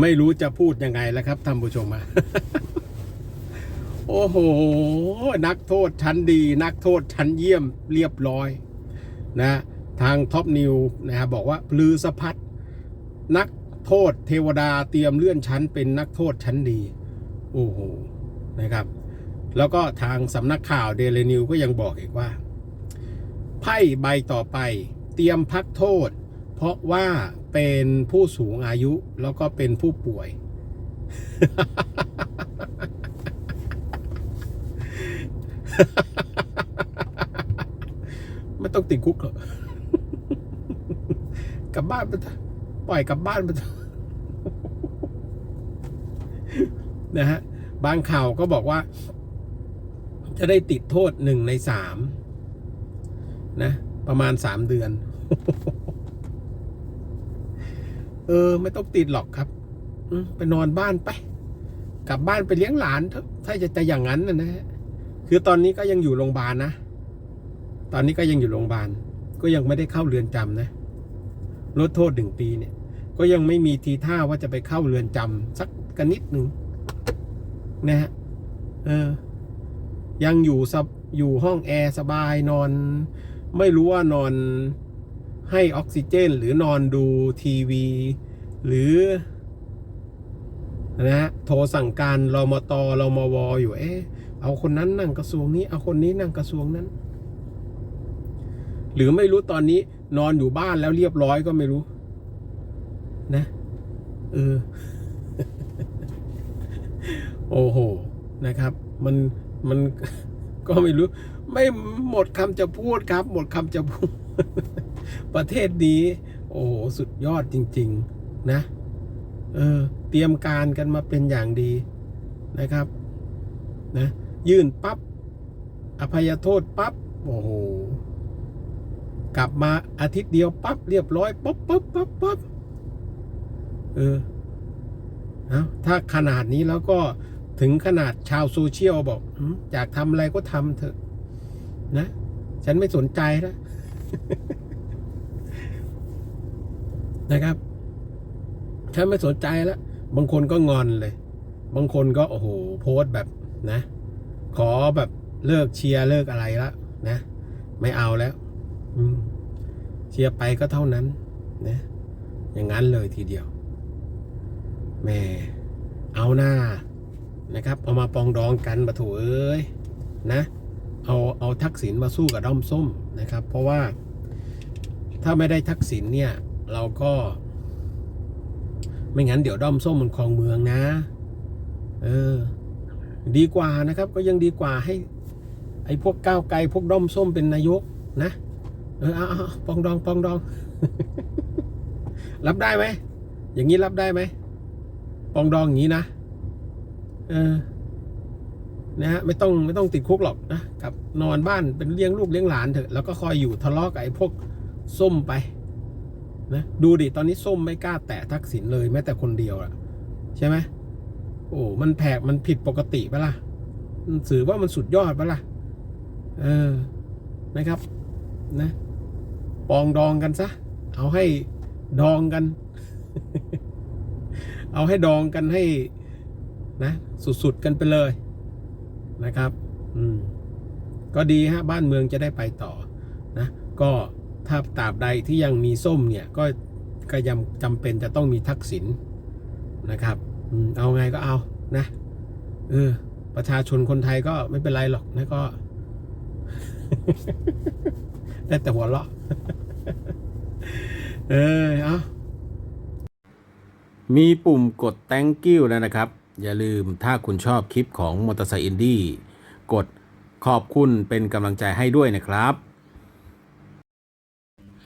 ไม่รู้จะพูดยังไงแล้วครับท่านผู้ชมอะโอ้โห นักโทษชั้นดี นักโทษชั้นเยี่ยมเรียบร้อย นะ ทางท็อปนิวนะครับบอกว่าปลือสะพัดนักโทษเทวดาเตรียมเลื่อนชั้นเป็นนักโทษชั้นดี โอ้โห นะครับ แล้วก็ทางสำนักข่าวเดลนิวก็ยังบอกอีกว่า ไพ่ใบต่อไป เตรียมพักโทษ เพราะว่าเป็นผู้สูงอายุแล้วก็เป็นผู้ป่วย ไม่ต้องติดคุกหรอกกลับบ้านไปปล่อยกลับบ้านไปนะฮะ บางข่าวก็บอกว่า จะได้ติดโทษหนึ่งในสามนะ ประมาณสามเดือน เออ ไม่ต้องติดหรอกครับไปนอนบ้านไป กลับบ้านไปเลี้ยงหลานถ้าจะจะอย่างนั้นนะนะฮะคือตอนนี้ก็ยังอยู่โรงพยาบาลนะตอนนี้ก็ยังอยู่โรงพยาบาล ก็ยังไม่ได้เข้าเรือนจำนะลดโทษหนึ่งปีเนี่ย ก็ยังไม่มีทีท่าว่าจะไปเข้าเรือนจำสักกันนิดหนึ่งนะฮะเออ ยังอยู่สบอยู่ห้องแอร์สบายนอน ไม่รู้ว่านอน ให้ออกซิเจน หรือนอนดูทีวี หรือนะฮะโทรสั่งการรมตรมวอยู่เอ๊ะเอาคนนั้นนั่งกระทรวงนี้ เอาคนนี้นั่งกระทรวงนั้น หรือไม่รู้ตอนนี้นอนอยู่บ้านแล้วเรียบร้อยก็ไม่รู้ นะเออโอ้โหนะครับ มันมันก็ไม่รู้ ไม่หมดคำจะพูดครับ หมดคำจะพูด ประเทศนี้โอ้โหสุดยอดจริง ๆ นะ เออ เตรียมการกันมาเป็นอย่างดีนะครับ นะ ยื่นปับ๊บอภัยโทษปั๊บโอ้โหกลับมาอาทิตย์เดียวปั๊บเรียบร้อยปั๊บปั๊บปั๊บปั๊บเออเอาถ้าขนาดนี้แล้วก็ถึงขนาดชาวโซเชียลบอกอืมอยากทำอะไรก็ทำเถอะ นะ ฉันไม่สนใจแล้ว นะครับ ฉันไม่สนใจแล้ว บางคนก็งอนเลย บางคนก็โอ้โหโพสต์แบบนะ ขอแบบเลิกเชียร์เลิกอะไรแล้วนะ ไม่เอาแล้วเชียร์ไปก็เท่านั้นนะ อย่างนั้นเลยทีเดียวแหม่เอาหน้านะครับ เอามาปองดองกันมาถูเอ้ยนะ เอาเอาทักษิณมาสู้กับด้อมส้มนะครับ เพราะว่าถ้าไม่ได้ทักษิณเนี่ย เราก็ ไม่งั้นเดี๋ยวด้อมส้มมันครองเมืองนะ เออ ดีกว่านะครับ ก็ยังดีกว่าให้ ไอ้พวกก้าวไกลพวกด้อมส้มเป็นนายกนะเออเอาเอาเอาปองดองปองดอง รับได้ไหมอย่างนี้รับได้ไหมปองดองอย่างนี้นะเออนะฮะไม่ต้องไม่ต้องติดคุกหรอกนะกับนอนบ้านเป็นเลี้ยงลูกเลี้ยงหลานเถอะแล้วก็คอยอยู่ทะเลาะกับไอ้พวกส้มไป นะดูดิตอนนี้ส้มไม่กล้าแตะทักษิณเลยแม้แต่คนเดียวอะใช่ไหมโอ้มันแผกมันผิดปกติปะล่ะมันถือว่ามันสุดยอดปะล่ะเออนะครับนะปองดองกันซะ เอาให้ดองกัน เอาให้ดองกันให้นะสุดๆกันไปเลยนะครับ อืมก็ดีฮะบ้านเมืองจะได้ไปต่อนะ ก็ ถ้าตราบใดที่ยังมีส้มเนี่ยก็ก็ยังจำเป็นจะต้องมีทักษิณนะครับเอาไงก็เอานะเออประชาชนคนไทยก็ไม่เป็นไรหรอกนะก็ได้แต่หัวเราะเออเอามีปุ่มกด thank you แล้วนะครับ อย่าลืมถ้าคุณชอบคลิปของมอเตอร์ไซค์อินดี้กดขอบคุณเป็นกำลังใจให้ด้วยนะครับ